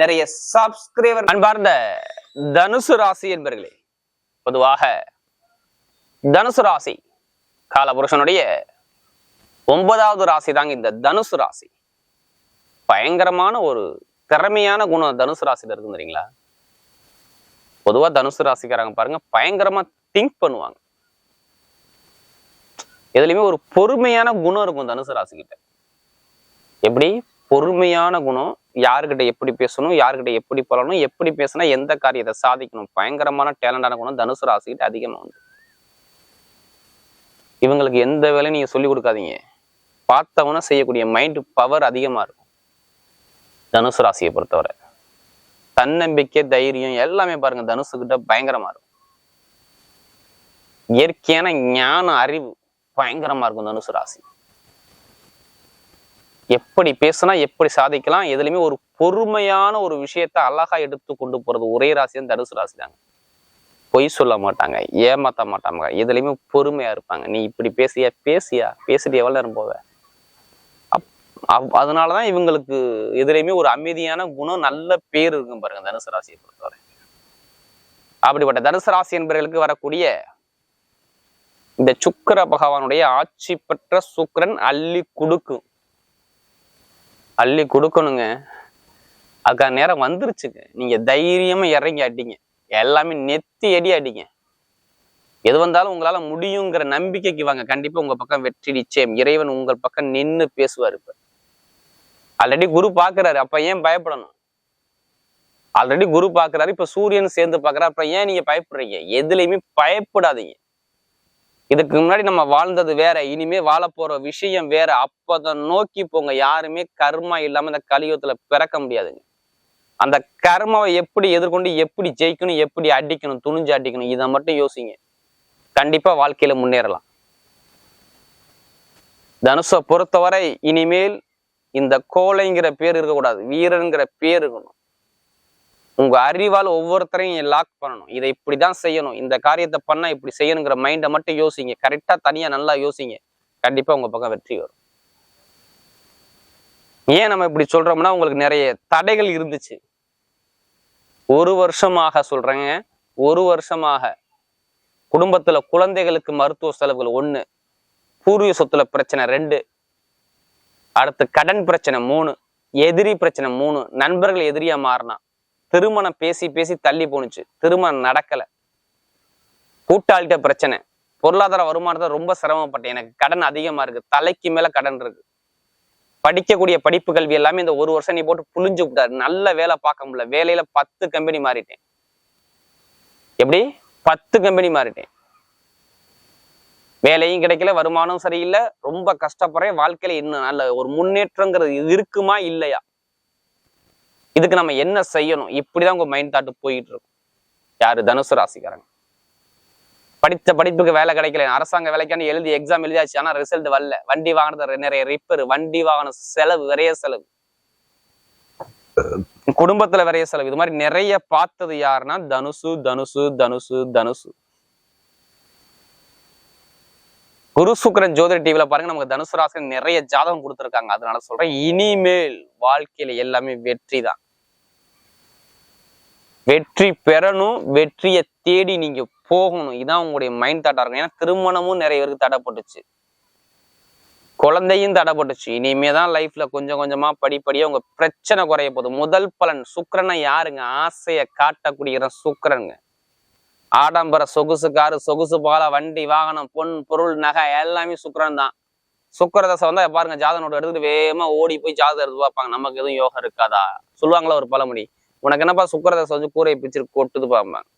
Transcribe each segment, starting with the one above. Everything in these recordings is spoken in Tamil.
நிறைய சப்ஸ்கிரைபர் அன்பார்ந்த தனுசு ராசி என்பர்களே பொதுவாக தனுசு ராசி காலபுருஷனுடைய ஒன்பதாவது ராசி தாங்க இந்த தனுசு ராசி. பயங்கரமான ஒரு திறமையான குணம் தனுசு ராசியில இருக்கு தெரியுங்களா? பொதுவா தனுசு ராசிக்காரங்க பாருங்க பயங்கரமா திங்க் பண்ணுவாங்க. எதுலையுமே ஒரு பொறுமையான குணம் இருக்கும் தனுசு ராசிக்கிட்ட. எப்படி? பொறுமையான குணம் யாருக்கிட்ட எப்படி பேசணும் யாருக்கிட்ட எப்படி பழணும் எப்படி பேசினா எந்த காரியத்தை சாதிக்கணும்? பயங்கரமான டேலண்டான குணம் தனுசு ராசிக்கிட்ட அதிகமா உண்டு. இவங்களுக்கு எந்த வேலையும் நீங்க சொல்லி கொடுக்காதீங்க. பார்த்தவன செய்யக்கூடிய மைண்ட் பவர் அதிகமா இருக்கும். தனுசு ராசியை பொறுத்தவரை. தன்னம்பிக்கை தைரியம் எல்லாமே பாருங்க தனுசுக்கிட்ட கிட்ட பயங்கரமா இருக்கும். இயற்கையான ஞான அறிவு பயங்கரமா இருக்கும் தனுசு ராசி. எப்படி பேசினா எப்படி சாதிக்கலாம் எதுலையுமே ஒரு பொறுமையான ஒரு விஷயத்த அழகா எடுத்து கொண்டு போறது ஒரே ராசி தான் தனுசு ராசி தாங்க பொய் சொல்ல மாட்டாங்க ஏமாத்த மாட்டாங்க எதுலையுமே பொறுமையா இருப்பாங்க. நீ இப்படி பேசியா பேசியா பேசிட்டு எவ்வளவு நேரம் போவ? அப்- அதனாலதான் இவங்களுக்கு எதுலையுமே ஒரு அமைதியான குணம் நல்ல பேர் இருக்கும் பாருங்க தனுசு ராசியை பொறுத்தவரை. அப்படிப்பட்ட தனுசு ராசி என்பவர்களுக்கு வரக்கூடிய இந்த சுக்கர பகவானுடைய ஆட்சி பெற்ற சுக்கரன் அள்ளி கொடுக்கும். அள்ளி கொடுக்கணுங்க. அதுக்கான நேரம் வந்துருச்சுங்க. நீங்கள் தைரியமாக இறங்கி அடிங்க. எல்லாமே நெத்தி அடி அடிங்க. எது வந்தாலும் உங்களால் முடியுங்கிற நம்பிக்கைக்கு வாங்க. கண்டிப்பாக உங்கள் பக்கம் வெற்றி நிச்சயம். இறைவன் உங்கள் பக்கம் நின்று பேசுவார் இப்போ. ஆல்ரெடி குரு பார்க்குறாரு அப்போ ஏன் பயப்படணும்? ஆல்ரெடி குரு பார்க்குறாரு இப்போ சூரியன் சேர்ந்து பார்க்குறாரு அப்புறம் ஏன் நீங்கள் பயப்படுறீங்க? எதுலேயுமே பயப்படாதீங்க. இதுக்கு முன்னாடி நம்ம வாழ்ந்தது வேற இனிமே வாழ போற விஷயம் வேற. அப்பதான் நோக்கி போங்க. யாருமே கர்மா இல்லாம இந்த கலியுகத்துல பிறக்க முடியாதுங்க. அந்த கர்மாவை எப்படி எதிர்கொண்டு எப்படி ஜெயிக்கணும் எப்படி அடிக்கணும் துணிஞ்சு அடிக்கணும் இதை மட்டும் யோசிங்க. கண்டிப்பா வாழ்க்கையில முன்னேறலாம். தனுஷை பொறுத்தவரை இனிமேல் இந்த கோலைங்கிற பேர் இருக்கக்கூடாது. வீரனுங்கிற பேர் இருக்கணும். உங்க அறிவால் ஒவ்வொருத்தரையும் லாக் பண்ணணும். இதை இப்படிதான் செய்யணும். இந்த காரியத்தை பண்ணா இப்படி செய்யணுங்கிற மைண்டை மட்டும் யோசிங்க. கரெக்டா தனியா நல்லா யோசிங்க. கண்டிப்பா உங்க பக்கம் வெற்றி வரும். ஏன் நம்ம இப்படி சொல்றோம்னா உங்களுக்கு நிறைய தடைகள் இருந்துச்சு. ஒரு வருஷமாக சொல்றேங்க. ஒரு வருஷமாக குடும்பத்துல குழந்தைகளுக்கு மருத்துவ செலவுகள் ஒண்ணு பூர்வீக சொத்துல பிரச்சனை ரெண்டு அடுத்து கடன் பிரச்சனை மூணு எதிரி பிரச்சனை மூணு நண்பர்கள் எதிரியா மாறினா திருமணம் பேசி பேசி தள்ளி போணுச்சு. திருமணம் நடக்கல. கூட்டாளிட்ட பிரச்சனை. பொருளாதார வருமானத்தை ரொம்ப சிரமப்பட்டேன். எனக்கு கடன் அதிகமா இருக்கு. தலைக்கு மேல கடன் இருக்கு. படிக்கக்கூடிய படிப்பு கல்வி எல்லாமே இந்த ஒரு வருஷம் நீ போட்டு புளிஞ்சு விட்டாரு. நல்ல வேலை பார்க்க முடியல. வேலையில பத்து கம்பெனி மாறிட்டேன். எப்படி? பத்து கம்பெனி மாறிட்டேன். வேலையும் கிடைக்கல வருமானம் சரியில்லை. ரொம்ப கஷ்டப்படுறேன். வாழ்க்கையில இன்னும் நல்ல ஒரு முன்னேற்றங்கிறது இருக்குமா? இல்லையா? இதுக்கு நம்ம என்ன செய்யணும்? இப்படிதான் உங்க மைண்ட் தாட்டு போயிட்டு இருக்கும். யாரு? தனுசு ராசிக்காரங்க. படித்த படிப்புக்கு வேலை கிடைக்கல. அரசாங்க வேலைக்கான எழுதி எக்ஸாம் எழுதியாச்சு. ஆனா ரிசல்ட் வரல. வண்டி வாங்கினது நிறைய ரிப்பேர் வண்டி வாகன செலவு நிறைய செலவு. குடும்பத்துல விரைய செலவு. இது மாதிரி நிறைய பார்த்தது யாருன்னா தனுசு தனுசு தனுசு தனுசு. குரு சுக்கரன் ஜோதிட டிவில பாருங்க நமக்கு தனுசு ராசி நிறைய ஜாதகம் கொடுத்துருக்காங்க. அதனால சொல்றேன் இனிமேல் வாழ்க்கையில எல்லாமே வெற்றி தான் வெற்றி பெறணும் வெற்றியை தேடி நீங்க போகணும். இதான் உங்களுடைய மைண்ட் தாட்டா இருக்கும். ஏன்னா திருமணமும் நிறைய பேருக்கு தடைப்பட்டுச்சு. குழந்தையும் தடைப்பட்டுச்சு. இனிமே தான் லைஃப்ல கொஞ்சம் கொஞ்சமா படிப்படியா உங்க பிரச்சனை குறைய போகுது. முதல் பலன் சுக்கரனை யாருங்க? ஆசையை காட்டக்கூடிய சுக்கரனுங்க. ஆடம்பர சொகுசு காரு சொகுசு பால வண்டி வாகனம் பொன் பொருள் நகை எல்லாமே சுக்கரன் தான். சுக்கிரதசை வந்தா பாருங்க ஜாதனோட எடுத்துட்டு வேகமா ஓடி போய் ஜாதகம் எடுத்து பார்ப்பாங்க நமக்கு எதுவும் யோகம் இருக்காதா? சொல்லுவாங்களா ஒரு பழமொழி? உனக்கு என்னப்பா சுக்கிரதசை வந்து கூரையை பிச்சு கொட்டுது பாம்பாங்க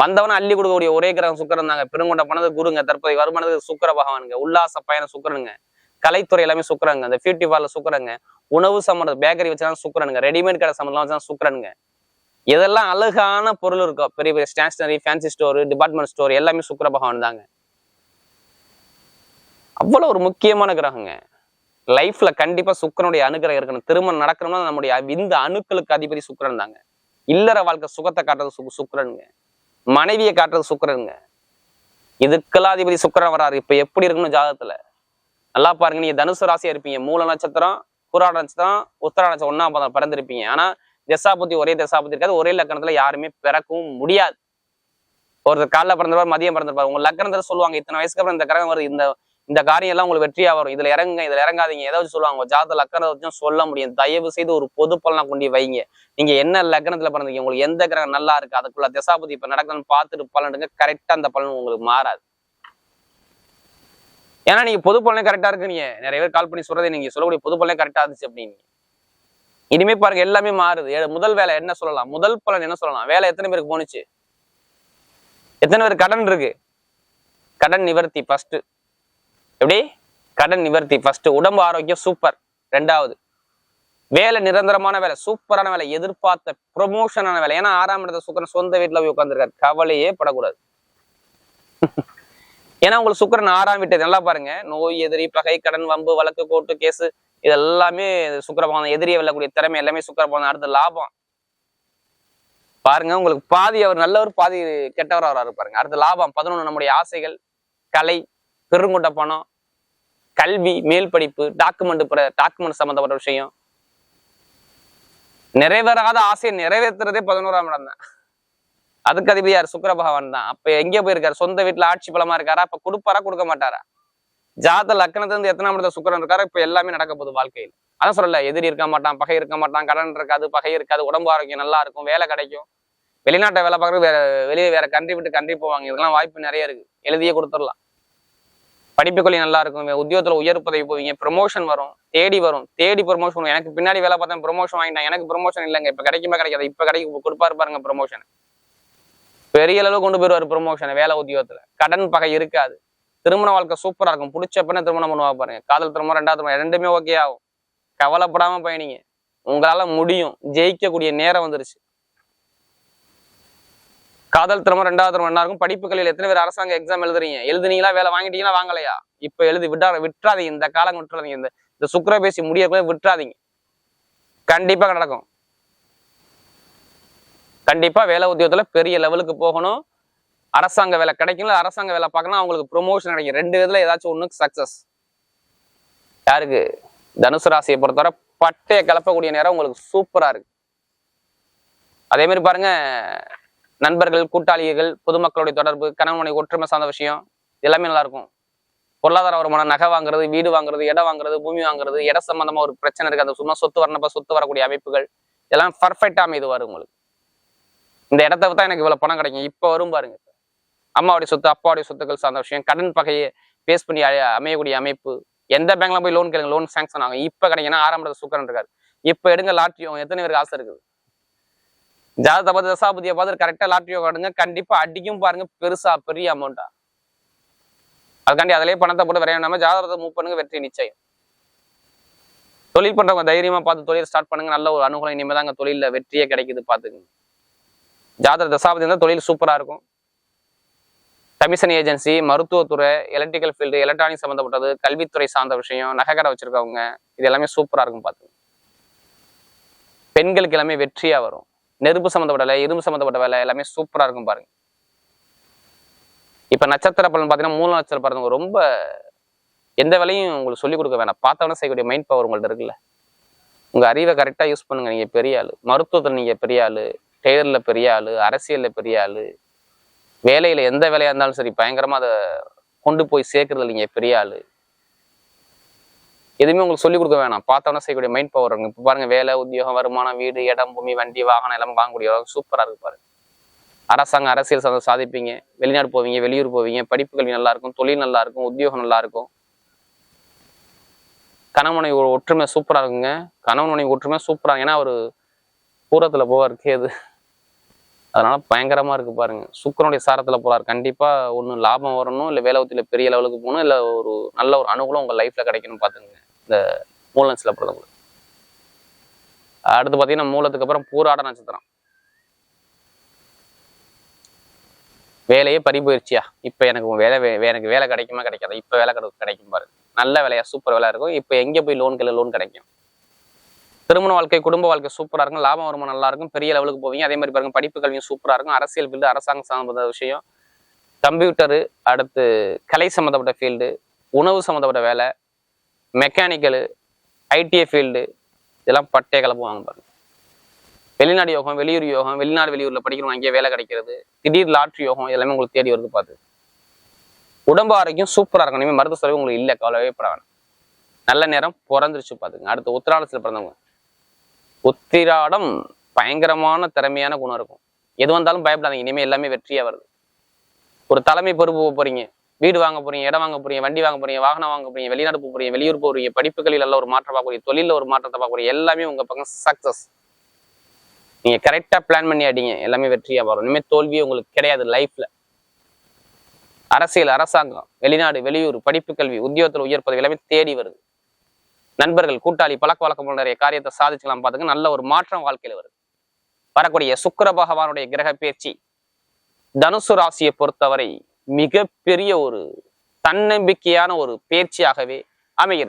வந்தவன அள்ளி கொடுக்கக்கூடிய ஒரே கிரகம் சுக்கரன் தாங்க. பெருங்கொண்ட பணது குருங்க தற்போதை வருமானத்துக்கு சுக்கர பகவானுங்க. உல்லாச பயணம் சுக்கரனுங்க. கலைத்துறை எல்லாமே சுக்கிரங்க அந்த பியூட்டி பார்லர் சுக்கிரங்க உணவு சம்மந்தம் பேக்கரி வச்சாலும் சுக்கரனுங்க. ரெடிமேட் கடை சம்மந்தம் வச்சுதான் சுக்கரனுங்க. எதெல்லாம் அழகான பொருள் இருக்கும் பெரிய பெரிய stationery fancy store department store எல்லாமே சுக்கர பகவான் தாங்க. அவ்வளவு ஒரு முக்கியமான கிரகங்க. லைஃப்ல கண்டிப்பா சுக்கிரனுடைய அனுகிரகம் இருக்கணும். திருமணம் நடக்கணும்னா நம்முடைய இந்த அணுக்களுக்கு அதிபதி சுக்கிரன் தாங்க. இல்லற வாழ்க்கை சுகத்தை காட்டுறது சு சுக்கரனுங்க. மனைவியை காட்டுறது சுக்கரனுங்க. இதுக்கெல்லாம் அதிபதி சுக்கிரன் வராரு. இப்ப எப்படி இருக்கணும் ஜாதகத்துல? நல்லா பாருங்க. நீங்க தனுசு ராசியா இருப்பீங்க. மூல நட்சத்திரம் புராட நட்சத்திரம் உத்தர நட்சத்திரம் ஒன்னாம் பதம் பிறந்திருப்பீங்க. ஆனா தசாபதி ஒரே தசாபதி இருக்காது. ஒரே லக்கணத்துல யாருமே பிறக்கவும் முடியாது. ஒருத்தர் காலைல பிறந்தவர் மதியம் பிறந்திருப்பார். உங்க லக்கணத்துல சொல்லுவாங்க இத்தனை வயசுக்கு அப்புறம் இந்த கிரகம் வருது இந்த இந்த காரியம் எல்லாம் உங்களுக்கு வெற்றியா வரும். இதுல இறங்குங்க இதுல இறங்காதீங்க. ஏதாவது சொல்லுவாங்க ஜாத லக்கணத்தை வச்சும் சொல்ல முடியும். தயவு செய்து ஒரு பொது பலனா கொண்டு வைங்க. நீங்க என்ன லக்கணத்துல பிறந்தீங்க உங்களுக்கு எந்த கிரகம் நல்லா இருக்கு அதுக்குள்ள தசாபதி இப்ப நடக்கணும்னு பார்த்துட்டு பலனுங்க கரெக்டா அந்த பலன் உங்களுக்கு மாறாது. ஏன்னா நீங்க பொது பலனே கரெக்டா இருக்கு நீங்க நிறைய பேர் கால் பண்ணி சொல்றதை நீங்க சொல்லக்கூடிய பொது பலனே கரெக்டா இருந்துச்சு அப்படின்னு இனிமே பாருங்க எல்லாமே மாறுது. முதல் வேலை என்ன சொல்லலாம்? முதல் பலன் என்ன சொல்லலாம்? வேலை எத்தனை பேருக்கு போணுச்சு? எத்தனை பேர் கடன் இருக்கு? கடன் நிவர்த்தி ஃபர்ஸ்ட் எப்படி? கடன் நிவர்த்தி. ஃபர்ஸ்ட் உடம்பு ஆரோக்கியம் சூப்பர் ரெண்டாவது வேலை நிரந்தரமான வேலை சூப்பரான வேலை எதிர்பார்த்த ப்ரொமோஷனான வேலை. ஏன்னா ஆறாம் இடத்த சுக்கரன் சொந்த வீட்டில் போய் உட்காந்துருக்காரு கவலையே படக்கூடாது. ஏன்னா உங்களுக்கு சுக்கரன் ஆறாம் வீட்டை நல்லா பாருங்க. நோய் எதிரி பகை கடன் வம்பு வழக்கு கோர்ட்டு கேஸ் இது எல்லாமே சுக்கர எதிரியை வெல்லக்கூடிய திறமை எல்லாமே சுக்கர அடுத்த லாபம். பாருங்க உங்களுக்கு பாதி அவர் நல்லவர் பாதி கெட்டவர் வராரு பாருங்க. அடுத்த லாபம். பதினொன்று நம்முடைய ஆசைகள் கலை பெருங்கொண்ட பணம் கல்வி மேல் படிப்பு டாக்குமெண்ட் டாக்குமெண்ட் சம்பந்தப்பட்ட விஷயம். நிறைவேறாத ஆசையை நிறைவேற்றுறதே பதினோராம் இடம் தான். அதுக்கு அதிபதி யார் சுக்கிர பகவான் தான். அப்ப எங்க போயிருக்காரு. சொந்த வீட்டுல ஆட்சி பலமா இருக்காரா? அப்ப கொடுப்பாரா கொடுக்க மாட்டாரா? ஜாத லக்னத்திலிருந்து இருந்து எத்தனாம் இடத்துல சுக்கிரன் இருக்காரு இப்ப எல்லாமே நடக்க போகுது வாழ்க்கையில். அதான் சொல்லல எதிரி இருக்க மாட்டான் பகை இருக்க மாட்டான் கடன் இருக்காது பகை இருக்காது உடம்பு ஆரோக்கியம் நல்லா இருக்கும் வேலை கிடைக்கும். வெளிநாட்டை வேலை பார்க்கறது வேற வெளியே வேற கண்ட்ரி விட்டு கண்ட்ரி போவாங்க. இதெல்லாம் வாய்ப்பு நிறைய இருக்கு. எழுதியே கொடுத்துடலாம். படிப்புக்குள்ளே நல்லா இருக்கும் உத்தியோகத்தில் உயர் பதவி போவீங்க ப்ரொமோஷன் வரும் தேடி வரும் தேடி ப்ரொமோஷன் வரும். எனக்கு பின்னாடி வேலை பார்த்தா ப்ரொமோஷன் வாங்கிட்டேன். எனக்கு ப்ரொமோஷன் இல்லைங்க. இப்ப கிடைக்குமா கிடைக்காது? இப்போ கிடைக்கும் கொடுப்பாரு பாருங்க ப்ரொமோஷன் பெரிய அளவு கொண்டு போயிருவாரு ப்ரொமோஷன் வேலை உத்தியோகத்தில். கடன் பகை இருக்காது. திருமண வாழ்க்கை சூப்பரா இருக்கும். பிடிச்ச பெண்ணை திருமணம் பண்ணுவா பாருங்க. காதல் திருமணம் ரெண்டாவது திருமணம் ரெண்டுமே ஓகே ஆகும். கவலைப்படாம பயணிங்க. உங்களால முடியும். ஜெயிக்கக்கூடிய நேரம் வந்துருச்சு. காதல் திறமை ரெண்டாவது திறமை என்ன இருக்கும். படிப்புகளில் எத்தனை பேர் அரசாங்க எக்ஸாம் எழுதுறீங்க? எழுதுனீங்களா வேலை வாங்கிட்டீங்களா வாங்கலையா? இப்ப எழுதி விட்டா விட்டுறாதீங்க. இந்த காலம் விட்டுறாதீங்க. இந்த இந்த சுக்கர பேசி முடியக்குள்ள விட்டுறாதீங்க. கண்டிப்பா நடக்கும். கண்டிப்பா வேலை உத்தியோகத்துல பெரிய லெவலுக்கு போகணும். அரசாங்க வேலை கிடைக்கல அரசாங்க வேலை பார்க்கணும் அவங்களுக்கு ப்ரொமோஷன் கிடைக்கும். ரெண்டு விதத்துல ஏதாச்சும் ஒண்ணுக்கு சக்சஸ் யாருக்கு? தனுசு ராசியை பொறுத்தவரை பட்டையை கிளப்பக்கூடிய நேரம் உங்களுக்கு சூப்பரா இருக்கு. அதே மாதிரி பாருங்க நண்பர்கள் கூட்டாளிகள் பொதுமக்களுடைய தொடர்பு கணவன் மனைவி ஒற்றுமை சார்ந்த விஷயம் எல்லாமே நல்லா இருக்கும் பொருளாதார வருமானம் நகை வாங்குறது வீடு வாங்குறது இடம் வாங்குறது பூமி வாங்குறது இட சம்பந்தமா ஒரு பிரச்சனை இருக்கு. அந்த சும்மா சொத்து வரணுப்ப சொத்து வரக்கூடிய அமைப்புகள் இதெல்லாம் பர்ஃபெக்டா அமைது வரும் உங்களுக்கு. இந்த இடத்த தான் எனக்கு இவ்வளவு பணம் கிடைக்கும். இப்ப வரும் பாருங்க. அம்மாவுடைய சொத்து அப்பாவுடைய சொத்துக்கள் சார்ந்த விஷயம் கடன் பகையை பேஸ் பண்ணி அமையக்கூடிய அமைப்பு. எந்த பேங்க்ல போய் லோன் கேளுங்க லோன் சாங்ஷன் ஆகும். இப்ப கிடைக்குன்னா ஆரம்பத்தில் சுக்கரன் இருக்காரு. இப்ப எடுங்க லாட்ரி எத்தனை பேருக்கு ஆசை இருக்குது? ஜாதகத்தை பார்த்து தசாபதியை பார்த்து கரெக்டாக லாட்ரியோ காடுங்க கண்டிப்பாக அடிக்கும் பாருங்க. பெருசா பெரிய அமௌண்ட்டா அதுக்காண்டி அதிலே பணத்தை போட்டு விரைய ஜாதகத்தை மூவ் பண்ணுங்க வெற்றி நிச்சயம். தொழில் பண்றவங்க தைரியமா பார்த்து தொழில் ஸ்டார்ட் பண்ணுங்க. நல்ல ஒரு அனுகூலம். இனிமேதாங்க தொழிலில் வெற்றியே கிடைக்குது பாத்துக்கங்க ஜாதக தசாபதி இருந்தால் தொழில் சூப்பரா இருக்கும். கமிஷன் ஏஜென்சி மருத்துவத்துறை எலக்ட்ரிக்கல் ஃபீல்டு எலக்ட்ரானிக் சம்மந்தப்பட்டது கல்வித்துறை சார்ந்த விஷயம் நகைக்கடை வச்சிருக்கவங்க இது எல்லாமே சூப்பராக இருக்கும் பார்த்துங்க பெண்களுக்கு எல்லாமே வெற்றியா வரும். நெருப்பு சம்மந்தப்பட்ட வேலை இரும்பு சம்மந்தப்பட்ட வேலை எல்லாமே சூப்பரா இருக்கும் பாருங்க. இப்ப நட்சத்திர பலன் பாத்தீங்கன்னா மூல நட்சத்திர பாருங்க ரொம்ப எந்த வேலையும் உங்களுக்கு சொல்லிக் கொடுக்க வேணாம். பார்த்தவொன்னே செய்யக்கூடிய மைண்ட் பவர் உங்கள்ட்ட இருக்குல்ல. உங்க அறிவை கரெக்டா யூஸ் பண்ணுங்க நீங்க பெரிய ஆளு. மருத்துவத்தில் நீங்க பெரிய ஆளு டெய்லரில் பெரிய ஆளு அரசியல்ல பெரிய ஆளு. வேலையில எந்த வேலையா இருந்தாலும் சரி பயங்கரமா அதை கொண்டு போய் சேர்க்குறதுல நீங்கள் பெரிய ஆளு. எதுவுமே உங்களுக்கு சொல்லிக் கொடுக்க வேணாம். பார்த்தோம்னா செய்யக்கூடிய மைண்ட் பவர் இருக்கும் இப்போ பாருங்க வேலை உத்தியோகம் வருமானம் வீடு இடம் பூமி வண்டி வாகனம் எல்லாமே வாங்கக்கூடிய சூப்பரா இருக்கு பாருங்க. அரசாங்கம் அரசியல் சார்ந்த சாதிப்பீங்க. வெளிநாடு போவீங்க வெளியூர் போவீங்க படிப்பு கல்வி நல்லா இருக்கும் தொழில் நல்லா இருக்கும் உத்தியோகம் நல்லா இருக்கும். கணவனை ஒரு ஒற்றுமை சூப்பராக இருக்குங்க. கணவன் மனைவி ஒற்றுமை சூப்பராக ஏன்னா ஒரு பூரத்தில் போவார் கேது. அதனால பயங்கரமா இருக்கு பாருங்க. சுக்கரனுடைய சாரத்துல போறாரு. கண்டிப்பா ஒன்று லாபம் வரணும் இல்ல வேலை உத்தியில பெரிய லெவலுக்கு போகணும் இல்ல ஒரு நல்ல ஒரு அனுகூலம் உங்க லைஃப்ல கிடைக்கணும் பாத்துங்க இந்த மூல நட்சத்திர பிறந்தவங்களுக்கு அடுத்து பாத்தீங்கன்னா மூலத்துக்கு அப்புறம் பூராட நட்சத்திரம். வேலையே பறி இப்போ இப்ப எனக்கு வேலை வே- எனக்கு வேலை கிடைக்குமா கிடைக்காது? இப்ப வேலை கிடை- கிடைக்கும் பாருங்க நல்ல வேலையா சூப்பர் வேலை இருக்கும். இப்ப எங்க போய் லோன் கையில் லோன் கிடைக்கும். திருமண வாழ்க்கை குடும்ப வாழ்க்கை சூப்பரா இருக்கும். லாபம் வருமானம் நல்லா இருக்கும். பெரிய லெவலுக்கு போவீங்க. அதே மாதிரி பாருங்க படிப்பு கல்வியும் சூப்பரா இருக்கும். அரசியல் ஃபீல்டு அரசாங்க சம்பந்த விஷயம். கம்ப்யூட்டரு அடுத்து கலை சம்மந்தப்பட்ட ஃபீல்டு உணவு சம்மந்தப்பட்ட வேலை மெக்கானிக்கலு ஐடிஐ ஃபீல்டு இதெல்லாம் பட்டே கலப்புவாங்க பாருங்க. வெளிநாடு யோகம் வெளியூர் யோகம் வெளிநாடு வெளியூர்ல படிக்கிறவங்க அங்கேயே வேலை கிடைக்கிறது திடீர் லாட்ரி யோகம் எல்லாமே உங்களுக்கு தேடி வருது பார்த்து உடம்பு ஆரோக்கியம் சூப்பரா இருக்கும். இனிமேல் மருத்துவ செலவு உங்களுக்கு இல்லை கவலையே பட வேணாம் நல்ல நேரம் பிறந்துருச்சு பார்த்துங்க அடுத்து உத்திராடத்தில் பிறந்தவங்க. உத்திராடம் பயங்கரமான திறமையான குணம் இருக்கும். எது வந்தாலும் பயப்படாதீங்க. இனிமே எல்லாமே வெற்றியாக வருது. ஒரு தலைமை பொறுப்பு போகிறீங்க போறீங்க. வீடு வாங்க போறீங்க இடம் வாங்க போறீங்க வண்டி வாங்க போறீங்க வாகனம் வாங்க போறீங்க வெளிநாடு போக போறீங்க வெளியூர் போறீங்க படிப்புகளில் எல்லாம் ஒரு மாற்றம் பார்க்க போறீங்க தொழில ஒரு மாற்றத்தை பார்க்க போறீங்க எல்லாமே உங்க பக்கம் சக்சஸ் நீங்க கரெக்டா பிளான் பண்ணி அடிங்க எல்லாமே வெற்றியா வரும் இனிமே தோல்வியே உங்களுக்கு கிடையாது லைஃப்ல அரசியல் அரசாங்கம் வெளிநாடு வெளியூர் படிப்பு கல்வி உத்தியோகத்தில் உயர் பதவி எல்லாமே தேடி வருது. நண்பர்கள் கூட்டாளி பழக்க வழக்கம் நிறைய காரியத்தை சாதிச்சுக்கலாம் பார்த்துங்க நல்ல ஒரு மாற்றம் வாழ்க்கையில வருது. வரக்கூடிய சுக்கிர பகவானுடைய கிரக பேச்சு தனுசு ராசியை பொறுத்தவரை மிகப்பெரிய ஒரு தன்னம்பிக்கையான ஒரு பயிற்சியாகவே அமைகிறது.